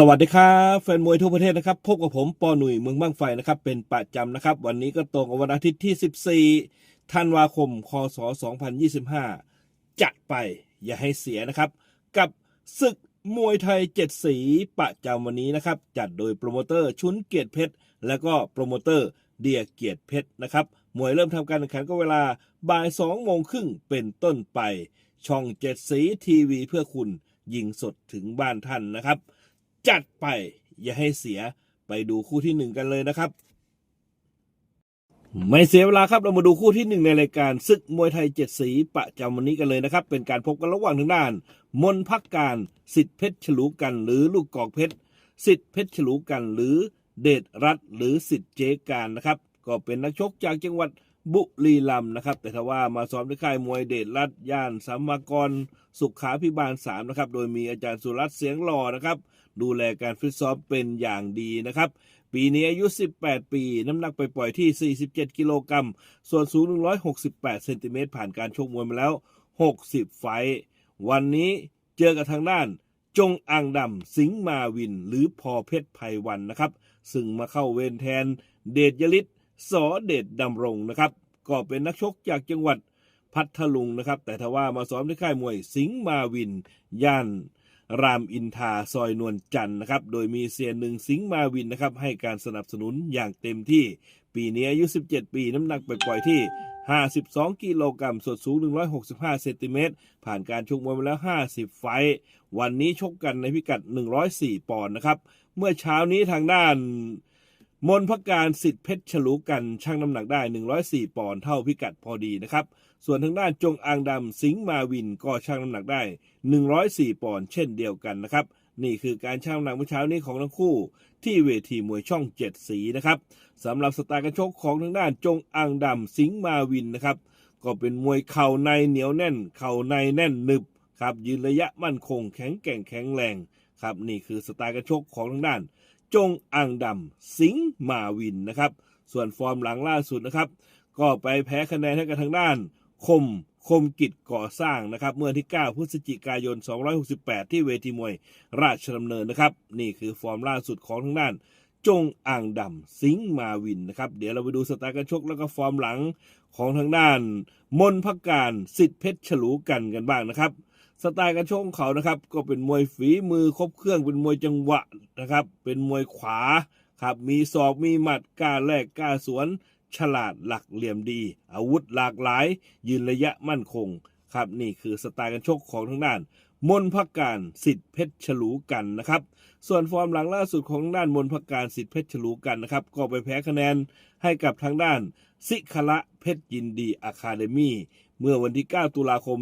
สวัสดีครับแฟนมวยทั่วประเทศนะครับพบกับผมปอหนุ่ยเมืองบ้างไฟนะครับเป็นประจำนะครับ วันนี้ก็ตรงกับวันอาทิตย์ที่ 14 ธันวาคม คศ 2025 จัดไปอย่าให้เสียนะครับ กับศึกมวยไทยเจ็ดสีประจำวันนี้นะครับ จัดโดยโปรโมเตอร์ชุนเกียรติเพชร แล้วก็โปรโมเตอร์เดียเกียรติเพชรนะครับมวยเริ่มทำการแข่งขันก็เวลาบ่าย2โมงครึ่งเป็นต้นไป ช่องเจ็ดสีทีวีเพื่อคุณยิงสดถึงบ้านท่านนะครับ จัดไป อย่าให้เสียไปดูคู่ที่หนึ่งกันเลยนะครับ ไม่เสียเวลาครับเรามาดูคู่ที่หนึ่งในรายการศึกมวยไทยเจ็ดสีประจำวันนี้กันเลยนะครับ เป็นการพบกันระหว่างทางด้าน มนพักการสิทธิเพชรฉลูกัน หรือลูกกอกเพชรสิทธิเพชรฉลูกัน หรือเดชรัตน์หรือสิทธิเจการนะครับ ก็เป็นนักชกจากจังหวัดบุรีรัมย์นะครับ แต่ถ้าว่ามาซ้อมที่ค่ายมวยเดชรัตน์ย่านสามกรสุขาพิบาลสามนะครับ โดยมีอาจารย์สุรัตน์เสียงหล่อนะครับ ดูแลการฟิตซ้อมเป็นอย่างดีนะครับ ปีนี้อายุ 18 ปี น้ำหนักไปปล่อยที่ 47 กิโลกรัม ส่วนสูง 168 เซนติเมตรผ่านการชกมวยมาแล้ว 60 ไฟ วันนี้เจอกับทางด้าน จงอังดำ สิงมาวิน หรือพอเพชรไพวันนะครับ ซึ่งมาเข้าเวรแทน เดชยลิศสอเดชดำรงนะครับ ก็เป็นนักชกจากจังหวัดพัทลุงนะครับ แต่ทว่ามาซ้อมที่ค่ายมวยสิงห์มาวิน ย่าน รามอินทาซอยนวลจันทร์นะครับ โดยมีเซียนหนึ่งสิงห์มาวินนะครับ ให้การสนับสนุนอย่างเต็มที่ ปีนี้อายุ 17 ปีน้ำหนักไปปล่อยที่ 52 กิโลกรัมส่วนสูง 165 เซนติเมตร ผ่านการชกมวยมาแล้ว 50 ไฟ วันนี้ชกกันในพิกัด 104 ปอนด์นะครับ เมื่อเช้านี้ทางด้านมนพการสิทธิเพชรฉลูกันชั่งน้ำหนักได้ 104 ปอนด์เท่าพิกัดพอดีนะครับ ส่วนทางด้านจงอางดำสิงห์มาวินก็ชั่งน้ำหนักได้ 104 ปอนด์เช่นเดียวกันนะครับ นี่คือการชั่งน้ำหนักเมื่อเช้านี้ของทั้งคู่ ที่เวทีมวยช่องเจ็ดสีนะครับสำหรับสไตล์การชกของทางด้านจงอางดำสิงห์มาวินนะครับก็เป็นมวยเข่าในเหนียวแน่น เข่าในแน่นหนึบครับยืนระยะมั่นคงแข็งแกร่งแข็งแรงครับนี่คือสไตล์การชกของทางด้าน จงอังดำสิงห์มาวินนะครับ ส่วนฟอร์มหลังล่าสุดนะครับ ก็ไปแพ้คะแนนให้กับทางด้าน คมคมกิจก่อสร้างนะครับ เมื่อที่ 9 พฤศจิกายน 268 ที่เวทีมวยราชดำเนินนะครับ นี่คือฟอร์มล่าสุดของทางด้าน จงอ่างดำสิงมาวินนะครับ เดี๋ยวเราไปดูสไตล์การชกแล้วก็ฟอร์มหลังของทางด้าน มนพักการสิทธิเพชรฉลูกันกันบ้างนะครับ สไตล์การชกของเขานะครับ ก็เป็นมวยฝีมือครบเครื่องเป็นมวยจังหวะนะครับ เป็นมวยขวาครับมีศอกมีหมัดกล้าแลกกล้าสวน ฉลาดหลักเหลี่ยมดี อาวุธหลากหลาย ยืนระยะมั่นคงครับนี่คือสไตล์การชกของทางด้านมนพักการสิทธิเพชรฉลูกันนะครับ ส่วนฟอร์มหลังล่าสุดของทางด้านมนพักการสิทธิเพชรฉลูกันนะครับ ก็ไปแพ้คะแนนให้กับทางด้านสิคละเพชรยินดีอะคาเดมี่เมื่อวันที่ 9 ตุลาคม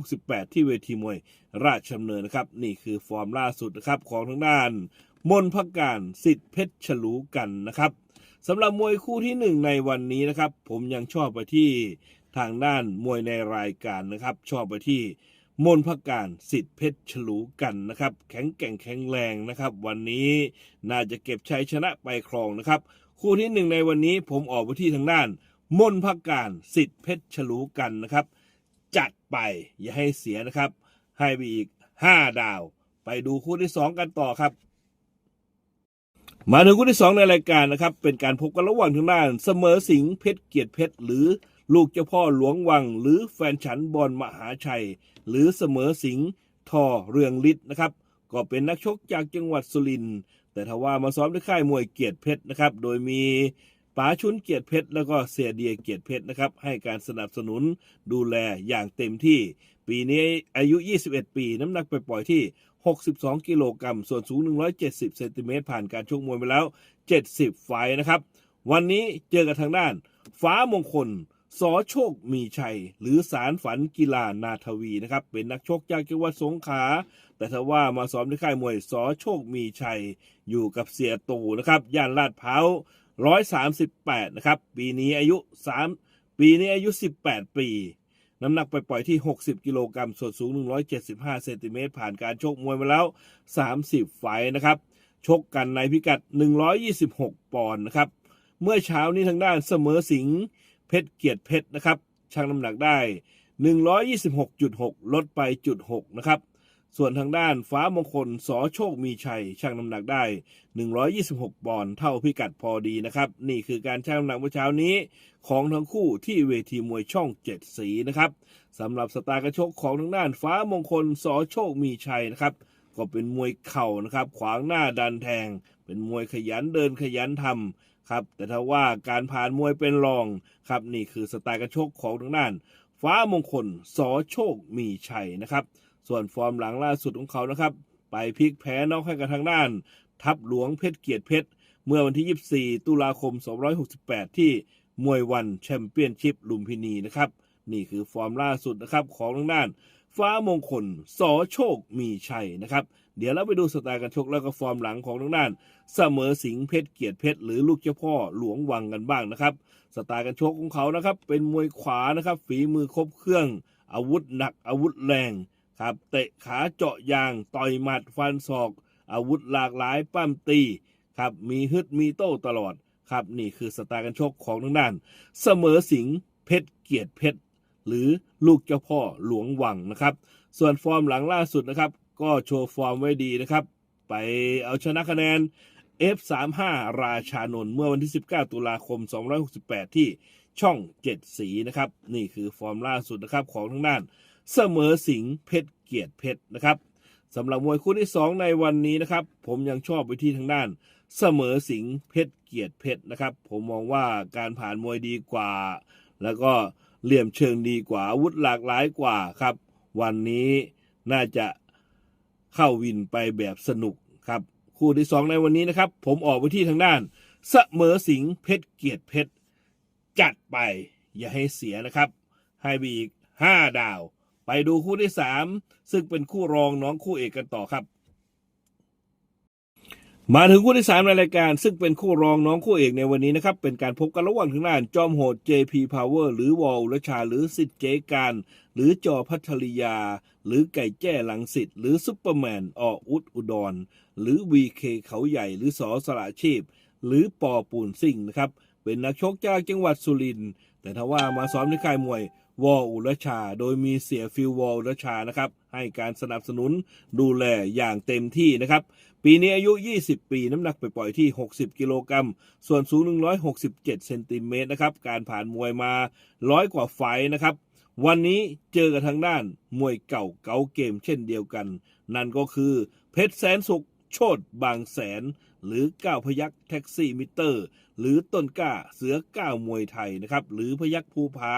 268 ที่เวทีมวย ราชดำเนินนะครับ นี่คือฟอร์มล่าสุดนะครับของทางด้าน มนพักการสิทธิเพชรฉลูกันนะครับ สำหรับมวยคู่ที่หนึ่งในวันนี้นะครับ ผมยังชอบไปที่ทางด้านมวยในรายการนะครับ ชอบไปที่มนพการสิทธิเพชรฉลูกันนะครับ แข็งแกร่งแข็งแรงนะครับ วันนี้น่าจะเก็บชัยชนะไปครองนะครับ คู่ที่หนึ่งในวันนี้ผมออกไปที่ทางด้าน มนพกการสิทธิเพชรฉลูกันนะครับ จัดไปอย่าให้เสียนะครับ ให้ไปอีก 5 ดาว ไปดูคู่ที่ 2 กันต่อครับ มาถึงคู่ที่ 2 ในรายการนะครับ เป็นการพบกันระหว่างทางด้าน เสมอสิงเพชรเกียรติเพชร หรือลูกเจ้าพ่อหลวงวัง หรือแฟนฉันบอลมหาชัย หรือเสมอสิงทอเรืองฤทธิ์นะครับ ก็เป็นนักชกจากจังหวัดสุรินทร์แต่ทว่ามาซ้อมที่ค่ายมวยเกียรติเพชรนะครับ โดยมีป๋าชุนเกียรติเพชรแล้วก็เสียเดียเกียรติเพชรนะครับ ให้การสนับสนุนดูแลอย่างเต็มที่ ปีนี้อายุ 21 ปี น้ำหนักไปปล่อยที่ 62 กิโลกรัม ส่วนสูง 170 เซนติเมตร ผ่านการชกมวยมาแล้ว 70 ไฟนะครับ วันนี้เจอกับทางด้าน ฟ้ามงคล สอโชคมีชัย หรือสารฝันกีฬานาทวีนะครับ เป็นนักชกจากจังหวัดสงขลา แต่ถ้าว่ามาซ้อมที่ค่ายมวยสอโชคมีชัย อยู่กับเสียตูนะครับ ย่านลาดพร้าว 138 นะครับ ปีนี้อายุ 3 ปีนี้อายุ 18 ปี น้ำหนักไปปล่อยที่ 60 กิโลกรัมส่วนสูง 175 เซนติเมตรผ่านการชกมวยมาแล้ว 30 ไฟนะครับ ชกกันในพิกัด 126 ปอนด์นะครับ เมื่อเช้านี้ทางด้านเสมอสิงเพชรเกียรติเพชรนะครับชั่งน้ำหนักได้ 126.6 ลดไปจุด6นะครับ ส่วนทางด้านฟ้ามงคลสอโชคมีชัยชั่งน้ำหนักได้ 126 ปอนด์เท่าพิกัดพอดีนะครับ นี่คือการชั่งน้ำหนักเมื่อเช้านี้ ของทั้งคู่ที่เวทีมวยช่องเจ็ดสีนะครับสำหรับสไตล์กระชกของทางด้านฟ้ามงคลสอโชคมีชัยนะครับ ก็เป็นมวยเข่านะครับ ขวางหน้าดันแทง เป็นมวยขยันเดินขยันทำครับ แต่ถ้าว่าการผ่านมวยเป็นรองครับ นี่คือสไตล์กระชกของทางด้าน ฟ้ามงคลสอโชคมีชัยนะครับ ส่วนฟอร์มหลังล่าสุดของเขานะครับ ไปพลิกแพ้นอกให้กับทางด้าน ทัพหลวงเพชรเกียรติเพชร เมื่อวันที่ 24 ตุลาคม 268 ที่มวยวันแชมเปี้ยนชิพลุมพินีนะครับ นี่คือฟอร์มล่าสุดนะครับของทางด้าน ฟ้ามงคลสอโชคมีชัยนะครับ เดี๋ยวเราไปดูสไตล์การชกแล้วก็ฟอร์มหลังของทางด้าน เสมอสิงเพชรเกียรติเพชรหรือลูกเจ้าพ่อหลวงวังกันบ้างนะครับ สไตล์การชกของเขานะครับ เป็นมวยขวานะครับ ฝีมือครบเครื่อง อาวุธหนักอาวุธแรง ครับเตะขาเจาะยางต่อยหมัดฟันศอก อาวุธหลากหลายปั้มตีครับมีฮึดมีโต้ตลอดครับนี่คือสไตล์การชกของทางด้าน เสมอสิงเพชรเกียรติเพชรหรือลูกเจ้าพ่อหลวงวังนะครับ ส่วนฟอร์มหลังล่าสุดนะครับ ก็โชว์ฟอร์มไว้ดีนะครับ ไปเอาชนะคะแนน F35 ราชานนท์เมื่อวันที่ 19 ตุลาคม 268 ที่ช่อง 7 สีนะครับ นี่คือฟอร์มล่าสุดนะครับของทางด้าน เสมอสิงเพชรเกียรติเพชรนะครับสำหรับมวยคู่ที่ 2 ในวันนี้นะครับ ผมยังชอบไปที่ทางด้านเสมอสิงเพชรเกียรติเพชรนะครับ ผมมองว่าการผ่านมวยดีกว่า แล้วก็เหลี่ยมเชิงดีกว่าอาวุธหลากหลายกว่าครับ วันนี้น่าจะเข้าวินไปแบบสนุกครับ คู่ที่สองในวันนี้นะครับ ผมออกไปที่ทางด้านเสมอสิงเพชรเกียรติเพชรจัดไปอย่าให้เสียนะครับ ให้ไปอีกห้าดาว ไปดูคู่ที่สามซึ่งเป็นคู่รองน้องคู่เอกกันต่อครับ มาถึงคู่ที่สามในรายการ ซึ่งเป็นคู่รองน้องคู่เอกในวันนี้นะครับ เป็นการพบกันระหว่างทางด้านจอมโหด JP Power หรือวอลรชาหรือสิทธิ์เจการ หรือจอพัทริยา หรือไก่แจ้หลังสิทธิ์หรือซุปเปอร์แมนออุดอุดร หรือ VK เขาใหญ่หรือสอสละชีพ หรือปอปูนซิ่งนะครับเป็นนักชกจากจังหวัดสุรินทร์แต่ถ้าว่ามาซ้อมที่ค่ายมวย วออุรชา โดยมีเสียฟิลวออุรชานะครับให้การสนับสนุนดูแลอย่างเต็มที่นะครับ ปีนี้อายุ 20 ปีน้ำหนักไปปล่อยที่ 60 กิโลกรัม ส่วนสูง 167 เซนติเมตรนะครับ การผ่านมวยมาร้อยกว่าไฟนะครับ วันนี้เจอกับทางด้านมวยเก่าเก่าเกมเช่นเดียวกัน นั่นก็คือเพชรแสนสุขโชดบางแสน หรือก้าวพยักแท็กซี่มิเตอร์ หรือต้นก้าเสือก้ามวยไทยนะครับหรือพยักภูผา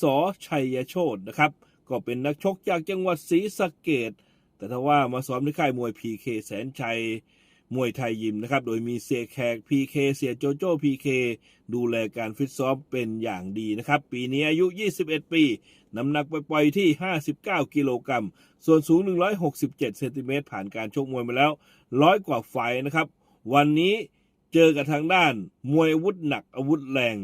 สอชัยโชดนะครับก็เป็นนักชกจากจังหวัดศรีสะเกดแต่ถ้าว่ามาซ้อมที่ค่ายมวย PK แสนชัยมวยไทยยิมนะครับ โดยมีเสียแขก PK เสียโจโจ้ PK ดูแลการฟิตซ้อมเป็นอย่างดีนะครับ ปีนี้อายุ 21 ปี น้ำหนักไปปล่อยที่ 59 กิโลกรัม ส่วนสูง 167 เซนติเมตรผ่านการชกมวยมาแล้ว ร้อยกว่าไฟนะครับ วันนี้ เจอกับทางด้าน มวยอาวุธหนักอาวุธแรง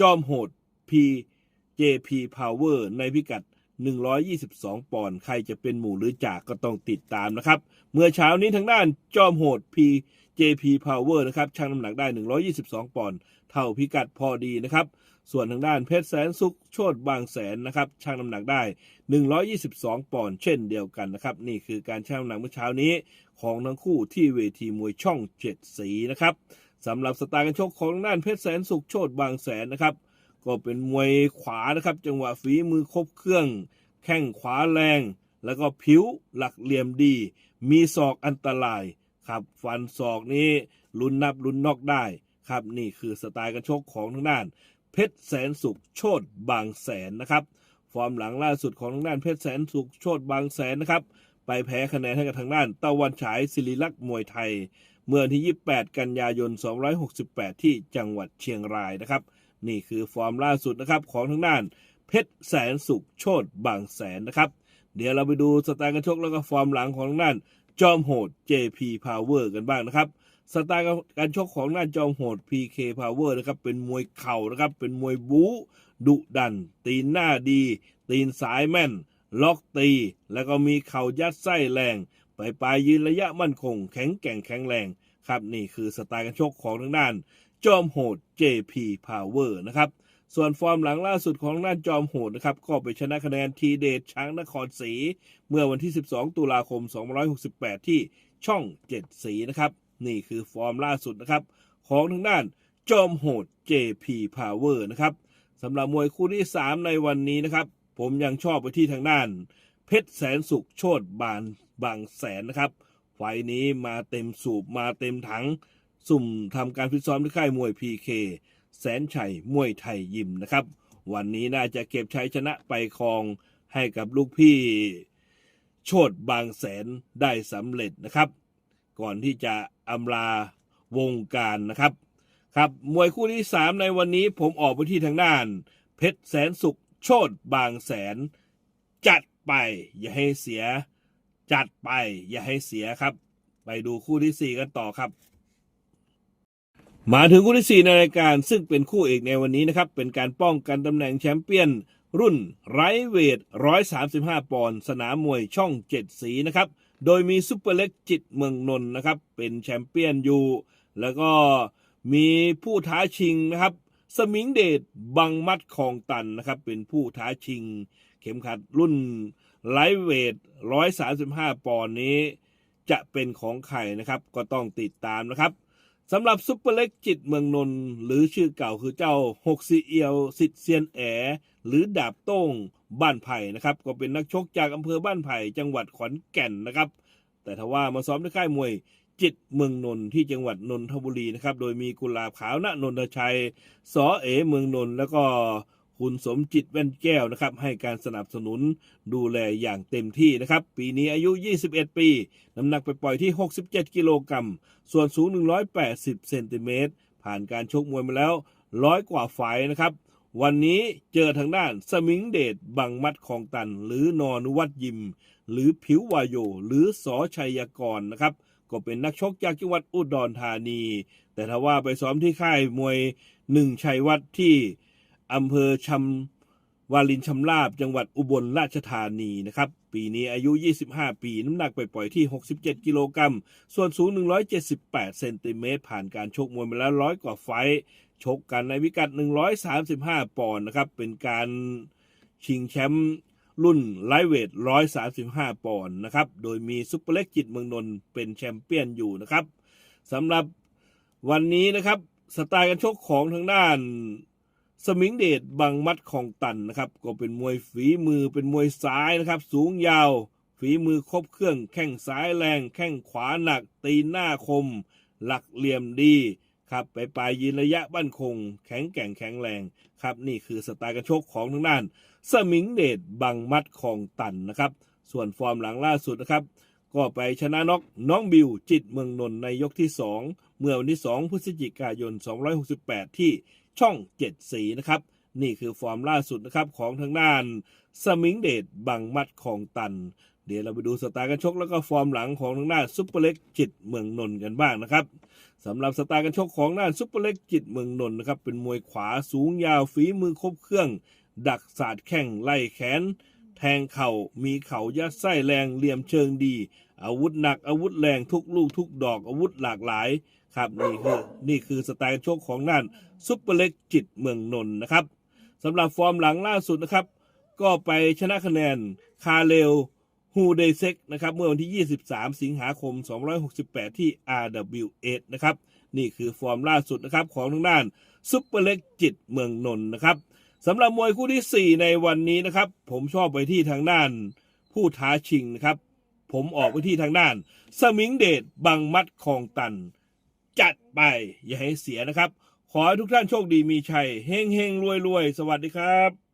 จอมโหด PJP Power ในพิกัด 122 ปอนด์ใครจะเป็นหมู่หรือจากก็ต้องติดตามนะครับ เมื่อเช้านี้ทางด้านจอมโหด PJP Power นะครับชั่งน้ำหนักได้ 122 ปอนด์เท่าพิกัดพอดีนะครับ ส่วนทางด้านเพชรแสนสุขโชดบางแสนนะครับชั่งน้ำหนักได้ 122 ปอนด์เช่นเดียวกันนะครับ นี่คือการชั่งน้ำหนักเมื่อเช้านี้ของทั้งคู่ที่เวทีมวยช่องเจ็ดสีนะครับสำหรับสไตล์การชกของทางด้านเพชรแสนสุขโชดบางแสนนะครับ ก็เป็นมวยขวานะครับ จังหวะฝีมือครบเครื่อง แข้งขวาแรง แล้วก็ผิวหลักเหลี่ยมดี มีศอกอันตรายครับ ฟันศอกนี้ลุ้นนับลุ้นนอกได้ครับนี่คือสไตล์การชกของทางด้าน เพชรแสนสุขโชดบางแสนนะครับ ฟอร์มหลังล่าสุดของทางด้านเพชรแสนสุขโชดบางแสนนะครับไปแพ้คะแนนให้กับทางด้านตะวันฉายศิริลักษ์มวยไทย เมื่อที่ 28 กันยายน 268 ที่จังหวัดเชียงรายนะครับ นี่คือฟอร์มล่าสุดนะครับของทางด้านเพชรแสนสุขโชดบางแสนนะครับ เดี๋ยวเราไปดูสไตล์การชกแล้วก็ฟอร์มหลังของทางด้านจอมโหด JP Power กันบ้างนะครับสไตล์การชกของด้าจอมโหด PK Power นะครับเป็นมวยเข่านะครับเป็นมวยบู๊ดุดัน ตีนหน้าดี ตีนสายแม่น ล็อกตี แล้วก็มีเข่ายัดไส้แรงไปปลายยืนระยะมั่นคง แข็งแกร่งแข็งแรง ครับนี่คือสไตล์การชกของทางด้าน จอมโหด JP Power นะครับส่วนฟอร์มหลังล่าสุดของน่านจอมโหดนะครับก็ไปชนะคะแนนทีเดชช้างนครศรีเมื่อวันที่ 12 ตุลาคม 2568 ที่ช่อง 7 สีนะครับ นี่คือฟอร์มล่าสุดนะครับ ของทางด้านจอมโหด JP Power นะครับสำหรับมวยคู่ที่ 3 ในวันนี้นะครับ ผมยังชอบไปที่ทางด้าน เพชรแสนสุขโชดบานบางแสนนะครับไฟนี้มาเต็มสูบมาเต็มถัง สุ่มทำการฟิตซ้อมที่ค่ายมวย PK แสนชัยมวยไทยยิมนะครับ วันนี้น่าจะเก็บชัยชนะไปครองให้กับลูกพี่โชดบางแสนได้สำเร็จนะครับ ก่อนที่จะอำลาวงการนะครับ ครับมวยคู่ที่ 3 ในวันนี้ผมออกไปที่ทางด้าน เพชรแสนสุขโชดบางแสน จัดไป อย่าให้เสีย จัดไป อย่าให้เสียครับ ไปดูคู่ที่ 4 กันต่อครับ มาถึงคู่ที่ 4 ในรายการซึ่งเป็นคู่เอกในวันนี้นะครับ เป็นการป้องกันตำแหน่งแชมเปี้ยน รุ่นไรเวท 135 ปอนด์สนามมวยช่อง 7 สีนะครับ โดยมีซุปเปอร์เล็กจิตเมืองนนท์นะครับ เป็นแชมเปี้ยนอยู่ แล้วก็มีผู้ท้าชิงนะครับ สมิงเดชบังมัดคองตันนะครับ เป็นผู้ท้าชิง เข็มขัดรุ่นไลท์เวท 135 ปอนด์นี้ จะเป็นของใครนะครับก็ต้องติดตามนะครับ สำหรับซุปเปอร์เล็กจิตเมืองนนท์หรือชื่อเก่าคือเจ้าหกซีเอียวสิทธิเซียนแอ หรือดาบโต้งบ้านไผ่นะครับ ก็เป็นนักชกจากอำเภอบ้านไผ่จังหวัดขอนแก่นนะครับ แต่ทว่ามาซ้อมที่ค่ายมวยจิตเมืองนนท์ที่จังหวัดนนทบุรีนะครับ โดยมีกุลาบขาวณนนทชัยสอเอเมืองนนท์แล้วก็ คุณสมจิตแว่นแก้วนะครับ ให้การสนับสนุนดูแลอย่างเต็มที่นะครับ ปีนี้อายุ 21 ปี น้ำหนักไปปล่อยที่ 67 กิโลกรัม ส่วนสูง 180 เซนติเมตร ผ่านการชกมวยมาแล้วร้อยกว่าไฟล์นะครับ วันนี้เจอทางด้านสมิงเดชบังมัดของตัน หรือนอนุวัตยิม หรือผิววายโย หรือสอชัยกรนะครับ ก็เป็นนักชกจากจังหวัดอุดรธานี แต่ถ้าว่าไปซ้อมที่ค่ายมวยหนึ่งชัยวัฒน์ที่ อำเภอชำวาลินชำลาบ จังหวัดอุบลราชธานีนะครับ ปีนี้อายุ 25 ปี น้ำหนักไปปล่อยที่ 67 กิโลกรัม ส่วนสูง 178 เซนติเมตร ผ่านการชกมวยมาแล้วร้อยกว่าไฟชกกันในพิกัด 135 ปอนด์นะครับ เป็นการชิงแชมป์รุ่นไลท์เวท 135 ปอนด์นะครับ โดยมีซุปเปอร์เล็กจิตเมืองนนท์เป็นแชมเปี้ยนอยู่นะครับสำหรับวันนี้นะครับ สไตล์การชกของทางด้าน สมิงเดชบังมัดของตันนะครับ ก็เป็นมวยฝีมือเป็นมวยซ้ายนะครับ สูงยาว ฝีมือครบเครื่อง แข้งซ้ายแรง แข้งขวาหนัก ตีหน้าคม หลักเหลี่ยมดีครับไปปลายยืนระยะบ้านคง แข็งแกร่งแข็งแรงครับ นี่คือสไตล์การชกของทางด้าน สมิงเดชบังมัดของตันนะครับ ส่วนฟอร์มหลังล่าสุดนะครับ ก็ไปชนะน็อกน้องบิวจิตเมืองนนท์ในยกที่ 2 เมื่อวันที่ 2 พฤศจิกายน 268 ที่ ช่อง 7 สีนะครับนี่คือฟอร์มล่าสุดนะครับของทางด้านสมิงเดชบังมัดของตัน เดี๋ยวเราไปดูสไตล์การชกแล้วก็ฟอร์มหลังของทางด้านซุปเปอร์เล็กจิตเมืองนนท์กันบ้างนะครับสำหรับสไตล์การชกของด้านซุปเปอร์เล็กจิตเมืองนนท์นะครับเป็นมวยขวาสูงยาวฝีมือครบเครื่อง ดักสาดแข้งไล่แขน แทงเข่ามีเข่ายัดไส้แรงเหลี่ยมเชิงดี อาวุธหนักอาวุธแรงทุกลูกทุกดอกอาวุธหลากหลาย ครับนี่คือนี่คือสไตล์ชกของด้านซุปเปอร์เล็กจิตเมืองนนท์นะครับสำหรับฟอร์มหลังล่าสุดนะครับ ก็ไปชนะคะแนนคาเรลฮูเดเซกนะครับเมื่อวันที่ 23 สิงหาคม 268 ที่ RWS นะครับนี่คือฟอร์มล่าสุดนะครับของทางด้านซุปเปอร์เล็กจิตเมืองนนท์นะครับสำหรับมวยคู่ที่ 4 ในวันนี้นะครับ ผมชอบไปที่ทางด้านผู้ท้าชิงนะครับ ผมออกไปที่ทางด้าน สมิงเดชบังมัดคองตัน จัดไป อย่าให้เสียนะครับ ขอให้ทุกท่านโชคดีมีชัยเฮงเฮงรวยรวยสวัสดีครับ